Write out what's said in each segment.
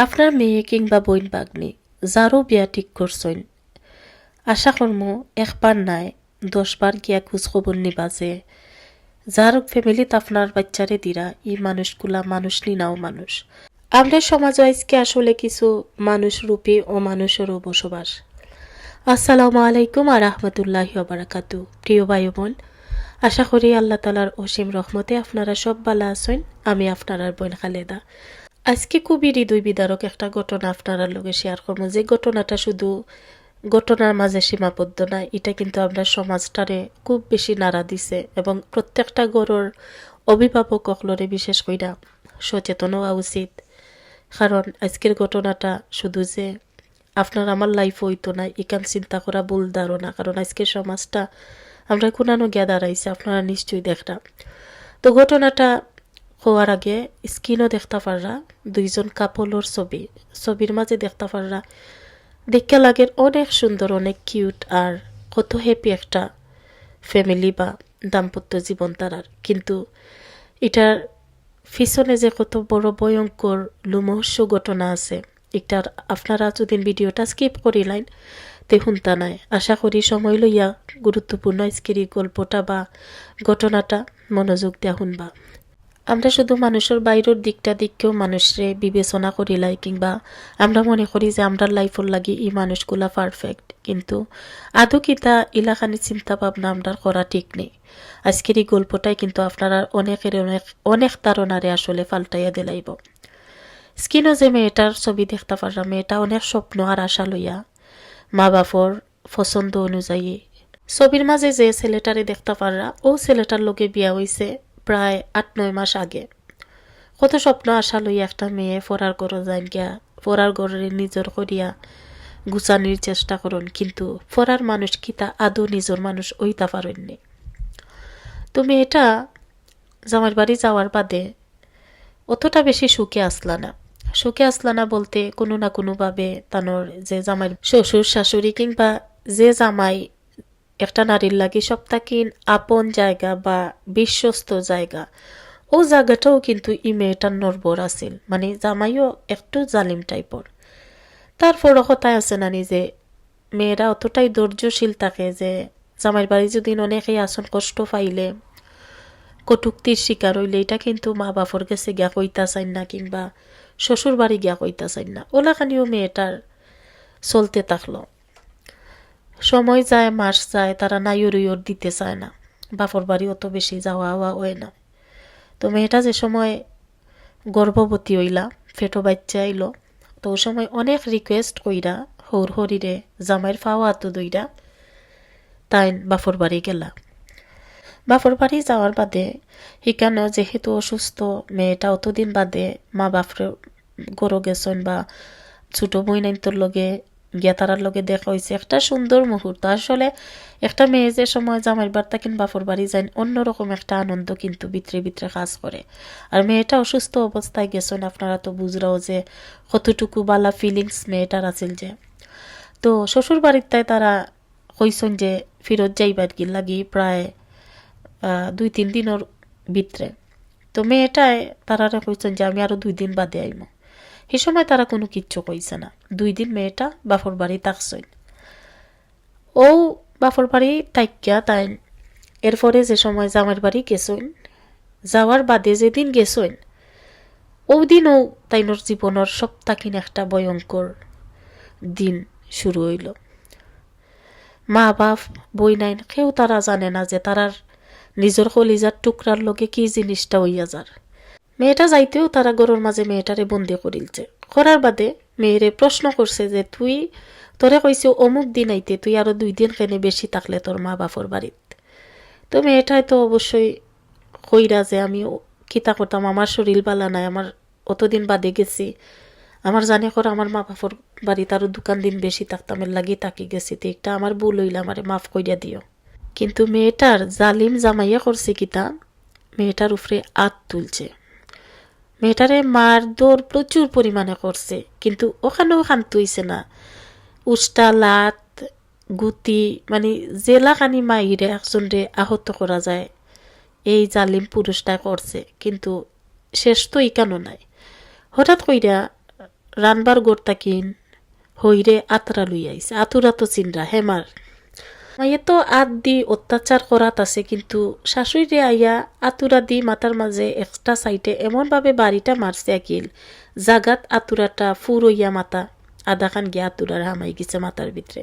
আপনার মেয়ে কিংবা বইন বাগনি যারও বিয়া ঠিক করছেন আশা কর্ম একবার নাই দশবার গিয়া খোঁজ খবর নিবা যে যার ফ্যামিলিত আপনার বাচ্চারে দিরা ই মানুষগুলা মানুষ নিনাও মানুষ আমরা সমাজ আজকে আসলে কিছু মানুষ রূপী ও মানুষেরও বসবাস আসসালামু আলাইকুম আর রহমতুল্লাহ বারাকাতু প্রিয় ভাই বোন আশা করি আল্লাহ তালার অসীম রহমতে আপনারা সব ভালো আছেন আমি আপনার বোন খালেদা আজকে খুবই হৃদয় বিদারক একটা ঘটনা আপনারা লগে শেয়ার করব। যে ঘটনাটা শুধু ঘটনার মাঝে সীমাবদ্ধ না, এটা কিন্তু আমরা সমাজটারে খুব বেশি নাড়া দিছে এবং প্রত্যেকটা গড়ের অভিভাবক অকলরে বিশেষ কইরা সচেতন হওয়া উচিত। কারণ আজকের ঘটনাটা শুধু যে আপনার আমার লাইফ হইতো না ইকান চিন্তা করা ভুল ধারণা। কারণ আজকের সমাজটা আমরা কোনানো গিয়া দাঁড়াইছে আপনারা নিশ্চয়ই দেখরা তো ঘটনাটা হওয়ার আগে স্ক্রিনও দেখতে পাররা, দুইজন কাপলর ছবি। ছবির মাঝে দেখতে পাররা দেখতে লাগে অনেক সুন্দর, অনেক কিউট আর কত হ্যাপি একটা ফ্যামিলি বা দাম্পত্য জীবন তারার। কিন্তু এটার পিছনে যে কত বড় ভয়ঙ্কর লুমহস্য ঘটনা আছে, এটার আপনারা যদি ভিডিওটা স্কিপ করিলাইন তে শুনতা নাই আশা করি সময় লইয়া গুরুত্বপূর্ণ আজকের গল্পটা বা ঘটনাটা মনোযোগ দিয়া শুনবা। আমরা শুধু মানুষের বাইরের দিকটা দিককেও মানুষরে বিবেচনা করিলাই কিংবা আমরা মনে করি যে আমরা লাইফের লাগি এই মানুষগুলা পারফেক্ট কিন্তু আদৌ কিতা ইলাখানি চিন্তা ভাবনা আমরা করা ঠিক নেই। আজকের এই গল্পটাই কিন্তু আপনারা অনেকের অনেক অনেক ধারণারে আসলে পাল্টাইয়া দিলাইব। স্কিনও যে মেয়েটার ছবি দেখতে পারলাম, মেয়েটা অনেক স্বপ্ন আর আশা লইয়া মা বাপর পছন্দ অনুযায়ী ছবির মাঝে যে ছেলেটারে দেখতে পাররা ও ছেলেটার লোকে বিয়া হইছে। প্রায় আট, নয় মাস আগে। কত স্বপ্ন, আশা লইয়া একটা মেয়ে ফরার ঘর যাই গিয়া ফরার ঘরে নিজর করিয়া গুছানির চেষ্টা করুন কিন্তু ফরার মানুষ কি তা আদৌ নিজর মানুষ ওইতা পারেননি তুমি এটা জামার বাড়ি যাওয়ার বাদে অতটা বেশি সুখে আসলা না। সুখে আসলা না বলতে কোনো না কোনোভাবে তানোর যে জামাই শ্বশুর শাশুড়ি কিংবা যে জামাই একটা নারীর লাগি সপ্তাহকিন আপন জায়গা বা বিশ্বস্ত জায়গা। ও জায়গাটাও কিন্তু ই মেয়েটার নরবর আছিল মানে জামাইও একটু জালিম টাইপর। তারপর কথায় আছে না যে মেয়েরা অতটাই ধৈর্যশীল থাকে যে জামাইর বাড়ি যদি অনেকেই আসন কষ্ট পাইলে কটুক্তির শিকার হইলে এটা কিন্তু মা বাপর কাছে গিয়া কইতা চাই না কিংবা শ্বশুর বাড়ি গিয়া কইতা চাই না। ওলাখানিও মেয়েটার চলতে থাকল। সময় যায়, মাস যায়, তারা নাইয়র ইয়র দিতে চায় না। বাপর বাড়ি অত বেশি যাওয়া হওয়া হয় না। তো মেয়েটা যে সময় গর্ভবতী হইলা, ফেটো বাচ্চা আইলো তো ওই সময় অনেক রিকোয়েস্ট কইরা, হৌর হরিরে জামাইয়ের ফাওয়া তো দইরা তাই বাফর বাড়ি গেলা। বাপর বাড়ি যাওয়ার বাদে শিকানো যেহেতু অসুস্থ, মেয়েটা অতদিন বাদে মা বাপরে গরো গেছেন বা ছোট বইনাইন্তর লগে গিয়া তারার লগে দেখা হয়েছে একটা সুন্দর মুহূর্ত। আসলে একটা মেয়ে যে সময় জামাইর বার্তা কিন বাপর বাড়ি যায় অন্যরকম একটা আনন্দ কিন্তু ভিতরে ভিতরে কাজ করে। আর মেয়েটা অসুস্থ অবস্থায় গেছেন, আপনারা তো বুঝরাও যে কতটুকু বালা ফিলিংস মেয়েটার আছিল যে। তো শ্বশুর বাড়িতে তারা কইসন যে ফিরত যাইবার কি লাগি প্রায় দুই তিন দিনের ভিতরে। তো মেয়েটায় তারা কইছেন যে আমি আরও দুই দিন বাদে আইমো। সে সময় তারা কোনো কিচ্ছু কইছে না। দুই দিন মেয়েটা বাফর বাড়ি তাকছইন ও বাফর বাড়ি তাইকিয়া তাই এরপরে যে সময় জামার বাড়ি গেছইন যাওয়ার বাদে যেদিন গেছইন ও দিনও তাইনোর জীবনের সপ্তাহিন একটা ভয়ঙ্কর দিন শুরু হইল। মা বাপ, বই নাইন কেউ তারা জানে না যে তারার নিজের কলিজার টুকরার লগে কি জিনিসটা হইয়া যার। মেয়েটা যাইতেও তারা গরুর মাঝে মেয়েটারে বন্দি করিলছে। করার বাদে মেয়েরে প্রশ্ন করছে যে, তুই, তোরে কইছে অমুক দিন আইতে, তুই আরও দুই দিন কেনে বেশি থাকলে তোর মা বাপর বাড়িত? তো মেয়েটাই তো অবশ্যই কইরা যে, আমি কিতা করতাম? আমার শরীর বালা নাই, আমার অতদিন বাদে গেছি। আমার জানে কর, আমার মা বাপর বাড়িতে আরও দোকান দিন বেশি থাকতাম, এর লাগি তাকি গেছি। তো একটা আমার ভুল হইলে, আমারে মাফ কইরা দিও। কিন্তু মেয়েটার জালিম জামাইয়া করছে কিতা মেয়েটার উপরে আত তুলছে। মেয়েটারে মার দৌড় প্রচুর পরিমাণে করছে, কিন্তু ওখানেও শান্ত হইছে না। উষ্টা, লাত, গুতি মানে জেলাখানি মাইরে একজনরে আহত করা যায়। এই জালিম পুরুষটা করছে, কিন্তু শেষ তো ইকানো নাই? হঠাৎ কইরা রানবার গোড়তা কিন, হইরে আতরা লুই আইছে আতুরা তো চিনরা হেমার মাইয়ে তো আত দি অত্যাচার করাত আছে, কিন্তু শাশুড়ি আইয়া আতুরা দি মাথার মাঝে এক্সট্রা সাইটে এমনভাবে বাড়িটা মারছে আকিল। জাগাত আতুরাটা ফুর হইয়া মাথা আধা খান গিয়া আতুরার হামাই গেছে মাথার ভিতরে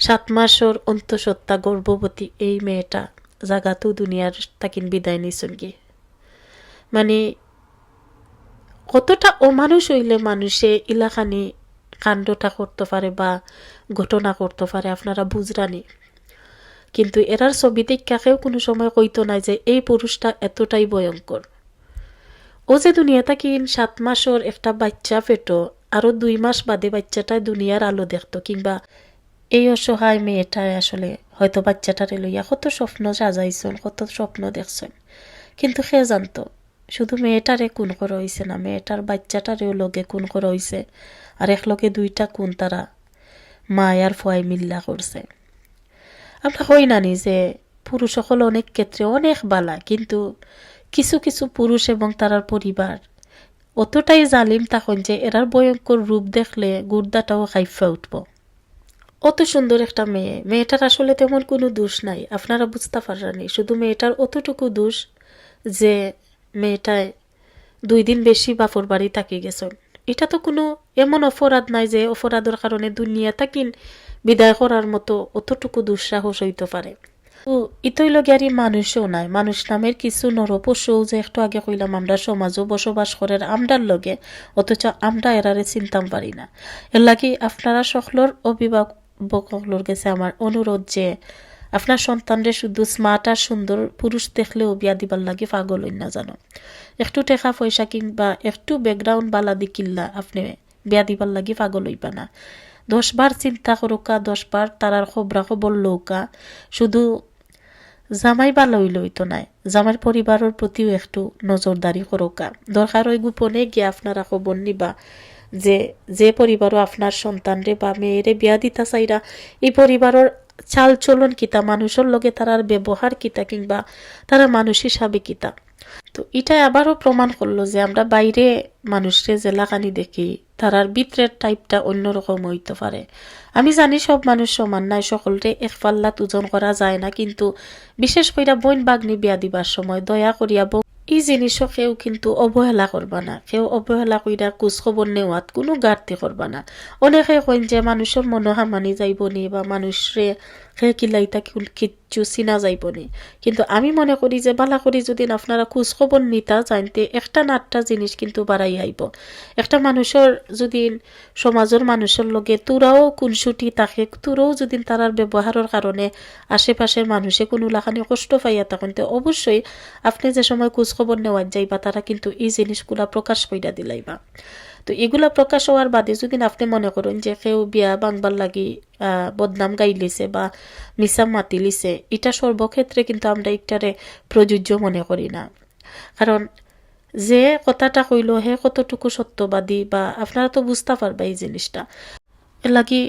সাত মাসর অন্তঃসত্ত্বা গর্ভবতী এই মেয়েটা জাগাতো দুনিয়ার তাকিন বিদায় নিছুন গিয়ে মানে কতটা অমানুষ হইলে মানুষে ইলাখানি কাণ্ডটা করতে পারে বা ঘটনা করতে পারে, আপনারা বুঝরানি। কিন্তু এরার ছবি দেখাকেও কোনো সময় কইতো নাই যে এই পুরুষটা এতটাই ভয়ঙ্কর ও যে দুনিয়া থাকি সাত মাসর একটা বাচ্চা পেটো আরও দুই মাস বাদে বাচ্চাটায় দুনিয়ার আলো দেখতো, কিংবা এই অসহায় মেয়েটায় আসলে হয়তো বাচ্চাটারে লইয়া কত স্বপ্ন সাজাইছেন কত স্বপ্ন দেখছেন কিন্তু সে জানতো, শুধু মেয়েটারে কোন করা হয়েছে না, মেয়েটার বাচ্চাটারেও লগে কোন করা হয়েছে আর একলগে দুইটা কোন তারা মায়ার ফয় মিল্লা করছে আমরা হই নানি যে পুরুষ সকল অনেক ক্ষেত্রে অনেক বালা, কিন্তু কিছু কিছু পুরুষ এবং তারার পরিবার, অতটাই জালিম তখন যে এরার ভয়ঙ্কর রূপ দেখলে গুর্দাটাও হাইফা উঠব। অত সুন্দর একটা মেয়ে, মেয়েটার আসলে তেমন কোনো দোষ নাই, আপনারা বুঝতে পারেনি শুধু মেয়েটার অতটুকু দোষ যে মেয়েটায় দুই দিন বেশি বাপর বাড়ি থাকি গেছেন। এটা তো কোনো এমন অপরাধ নাই যে অপরাধের কারণে দুনিয়া থাকিন বিদায় করার মতো অতটুকু দুঃসাহস হইতে পারে। তো ইতই লগিয়ারি মানুষও নাই। মানুষ নামের কিছু নরপশুও যে একটু আগে কইলাম আমরা সমাজও বসবাস করে আমরার লগে, অথচ আমরা এরারে চিনতাম পারি না। এর লাগি আপনারা সকলের অভিভাবকসকলের কাছে আমার অনুরোধ যে আপনার সন্তানরে শুধু স্মার্ট আর সুন্দর পুরুষ দেখলেও বিয়া দিবার লাগে পাগল না জানো। একটু টেকা পয়সা কিংবা একটু ব্যাকগ্রাউন্ড বালা দি কিল্লা আপনি বিয়া দিবার লাগে পাগল হইবা না। দশবার চিন্তা করুকা দশবার তারার খবরা খবর লৌকা। শুধু জামাই ভালো হইল হইতো নাই জামাইর পরিবারের প্রতিও একটু নজরদারি করুকা। দরকার ওই গোপনে গিয়ে আপনারা খবর নিবা যে যে পরিবারও আপনার সন্তানরে বা মেয়েরে বিয়া দিতা চাইরা, এই পরিবারের চাল চলন কিতা, মানুষের লগে তারার ব্যবহার কিতা কিংবা তারা মানুষ হিসাবে কিতা। তো এটাই আবারও প্রমাণ করল যে আমরা বাইরে মানুষরে জেলাখানি দেখি, তারার ভিতরের টাইপটা অন্যরকম হইতে পারে। আমি জানি সব মানুষ সমান নাই, সকলরে এক পাল্লাত ওজন করা যায় না, কিন্তু বিশেষ কইরা বইন বাগ্নি বিয়া দিবার সময় দয়া করিয়া এই জিনিসও কেউ কিন্তু অবহেলা করবা না। কেউ অবহেলা কইরা কুচ খবর নেওয়াত কোনো গার্তি করবা না। অনেকে কইন যে মানুষের মনোহা মানি যাইব নি বা মানুষরে সে কিলাইতা কিচ্ছু চিনা যাইব নি কিন্তু আমি মনে করি যে, বালা করি যদি আপনারা খোঁজ খবর নিতা জানতে একটা না একটা জিনিস কিন্তু বাড়াই আইব। একটা মানুষের যদি সমাজের মানুষের লগে তোরাও কুনসুটি তাকে তোরাও যদি তারার ব্যবহারের কারণে আশেপাশের মানুষে কোনো লাখানি কষ্ট পাইয়া থাকেন, তো অবশ্যই আপনি যে সময় খোঁজ খবর নেওয়া যাইবা, তারা কিন্তু এই জিনিসগুলা প্রকাশ কইরা দিলাইবা। তো এগুলা প্রকাশ হওয়ার বাদে যদি আপনি মনে করেন যে কেউ বিয়া বাংবার লাগি বদনাম গাই লিছে বা মিসাম মাতি লিছে এটা সর্বক্ষেত্রে কিন্তু আমরা একটারে প্রযোজ্য মনে করি না। কারণ যে কথাটা কইল হে কতটুকু সত্যবাদী বা আপনারা তো বুঝতে পারবা এই জিনিসটা। লাগি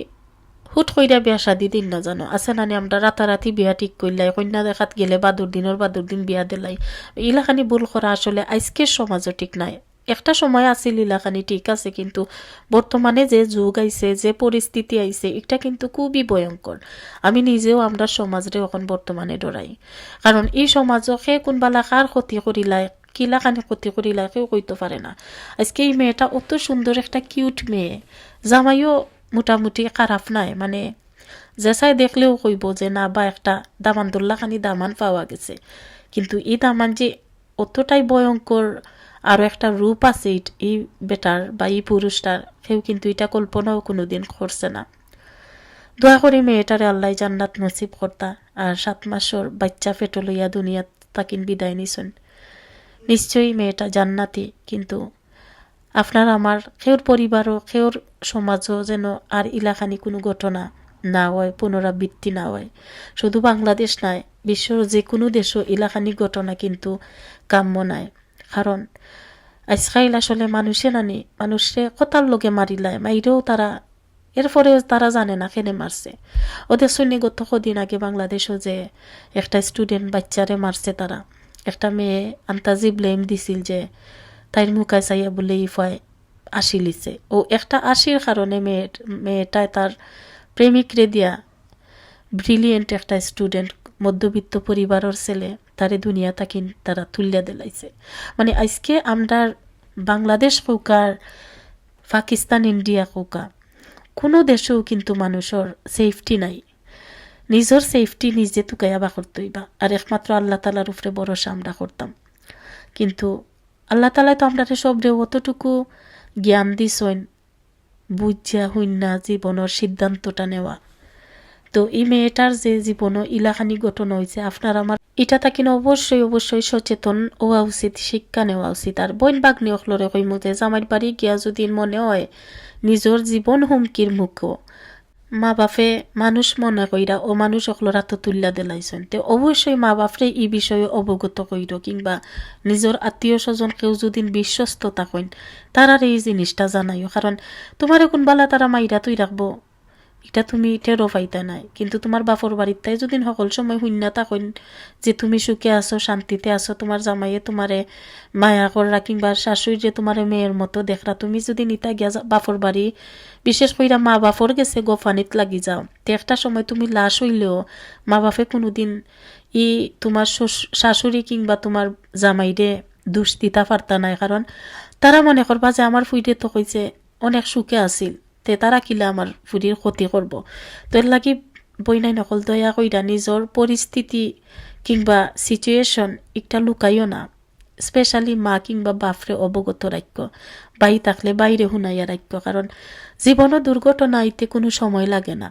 হুট কইরা বিয়া শাদি দিন না জানো। আছে নানি আমরা রাতারাতি বিয়া ঠিক করলাই কন্যা দেখাত গেলে বাদুর দিনের বাদুর দিন বিয়া দিলাই। ইলাখানি ভুল করা আসলে আজকের সমাজও ঠিক নাই। একটা সময় আছিল ইলাখানি, ঠিক আছে, কিন্তু বর্তমানে যে যুগ আইছে, যে পরিস্থিতি আইছে, এটা কিন্তু খুবই ভয়ঙ্কর। আমি নিজেও আমরা সমাজরে এখন বর্তমানে ডরাই। কারণ এই সমাজকে কোনবালা কার ক্ষতি করিলাই কিলাখানি ক্ষতি করিলাই কেউ কইতে পারে না। আজকে এই মেয়েটা অত সুন্দর একটা কিউট মেয়ে। জামাইও মোটামুটি খারাপ নাই মানে জেসাই দেখলেও কইব যে না, বা একটা দামান দোল্লা খানি দামান পাওয়া গেছে। কিন্তু এই দামান যে অতটাই ভয়ঙ্কর আরও একটা রূপ আছে, এই বেটার বা এই পুরুষটার। কেউ কিন্তু এটা কল্পনাও কোনোদিন করছে না। দোয়া করি মেয়েটারে আল্লাহ জান্নাত নসিব কর্তা, আর সাত মাসর বাচ্চা ফেটো লইয়া দুনিয়াত তাকিন বিদায় নিছেন। নিশ্চয়ই মেয়েটা জান্নাতি, কিন্তু আপনার আমার কেউর পরিবারও কেউর সমাজও যেন আর ইলাখানি কোনো ঘটনা না হয়, পুনরাবৃত্তি না হয়। শুধু বাংলাদেশ নয়, বিশ্বর যে কোনো দেশও ইলাখানি ঘটনা কিন্তু কাম্য নাই কারণ। আজকাইল আসলে মানুষে নানি, মানুষে কতার লোকে মারিলায় মাইরেও তারা এরপরেও তারা জানে না কেনে মারছে ওদের শুনি গত কদিন আগে বাংলাদেশও যে একটা স্টুডেন্ট বাচ্চারে মারছে তারা একটা মেয়ে আন্তাজি ব্লেম দিছিল যে তাইর মুখায় চাইয়া বলে ই ফয় আশি লিছে ও একটা আশির কারণে মেয়ে মেয়েটায় তার প্রেমিকরে দিয়া ব্রিলিয়েন্ট একটা স্টুডেন্ট মধ্যবিত্ত পরিবারের ছেলে। তারে দুনিয়া তাকে তারা তুলিয়া দিলাইছে। মানে আজকে আমরা বাংলাদেশ কৌকার পাকিস্তান, ইন্ডিয়া কৌকা কোনো দেশেও কিন্তু মানুষের সেফটি নাই। নিজের সেফটি নিজে তুকাইয়া বা করতেইবা আর একমাত্র আল্লাহ তালার উপরে ভরসা আমরা করতাম। কিন্তু আল্লাহ তালা তো আমরা সবরে অতটুকু জ্ঞান দিছইন বুঝিয়া হইনা জীবনের সিদ্ধান্তটা নেওয়া। তো এই মেয়েটার যে জীবন ইলাখানি গঠন হয়েছে আপনার আমার এটা থাকি অবশ্যই অবশ্যই সচেতন হওয়া উচিত শিক্ষা নেওয়া উচিত। আর বইন বাগ্নি অখলরে কইমু যে, জামাইর বাড়ি গিয়া যদি মনে হয় নিজের জীবন হুমকির মুখও মা বাপে মানুষ মনে কইরা ও মানুষ অকলরা তো তুল্লা দিলাইছেন। তে অবশ্যই মা বাপরে এই বিষয়ে অবগত কইর, কিংবা নিজের আত্মীয় স্বজন কেউ যদি বিশ্বস্ত থাকেন, তারার এই জিনিসটা জানাইও। কারণ তোমার কোন বালা তারা মাইরা তুই রাখব? এটা তুমি টেরো পাইতা নাই। কিন্তু তোমার বাপর তাই যদি সকল সময় শূন্য থাকেন যে তুমি সুখে আছো, শান্তিতে আছো তোমার জামাইয়ে তোমারে মায়া করা কিংবা শাশুড়ি যে তোমার মেয়ের মতো দেখরা তুমি যদি নিতা গিয়া বাপর বাড়ি বিশেষ কইরা মা বাপর গেছে গোফানিত লাগি যাও। তে একটা সময় তুমি লাশ হইলেও মা বাপে কোনোদিন ই তোমার শাশুড়ি কিংবা তোমার জামাইরে দোষ দিতা পারতা নাই। কারণ তারা মনে করবা যে আমার ফুইরে তো কইছে, অনেক সুখে আছিল। তে তারা কিলা আমার ফুরির ক্ষতি করব তো এর লাগি বইনাই নকল দয়া কইরা নিজর পরিস্থিতি কিংবা সিচুয়েশন একটা লুকাইও না। স্পেশালি মা কিংবা বাপরে অবগত রাখ্য বাই থাকলে বাইরে শুনাইয়া রাখ্য কারণ জীবনও দুর্ঘটনা আইতে কোনো সময় লাগে না।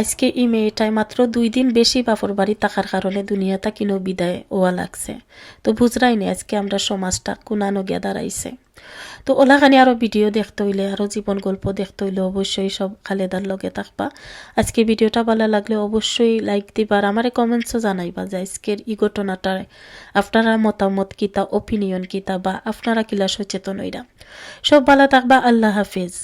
আজকে এই মেয়েটাই মাত্র দুই দিন বেশি বাপর বাড়ি থাকার কারণে দুনিয়াটা কিনো বিদায় ওয়া লাগছে। তো বুঝরাই নি, আজকে আমরা সমাজটা কোনানো গিয়া দাঁড়াইছে। তো ওলাখানি আরও ভিডিও দেখতে হইলে, আরও জীবন গল্প দেখতে হইলে অবশ্যই সব খালেদার লগে থাকবা। আজকে ভিডিওটা ভালো লাগলে অবশ্যই লাইক দিবা আর আমারে কমেন্টসও জানাইবা যে আজকের এই ঘটনাটার আপনারা মতামত কিতা ওপিনিয়ন কিতা বা আপনারা কিলা সচেতন হইরা। সব ভালো থাকবা, আল্লাহ হাফিজ।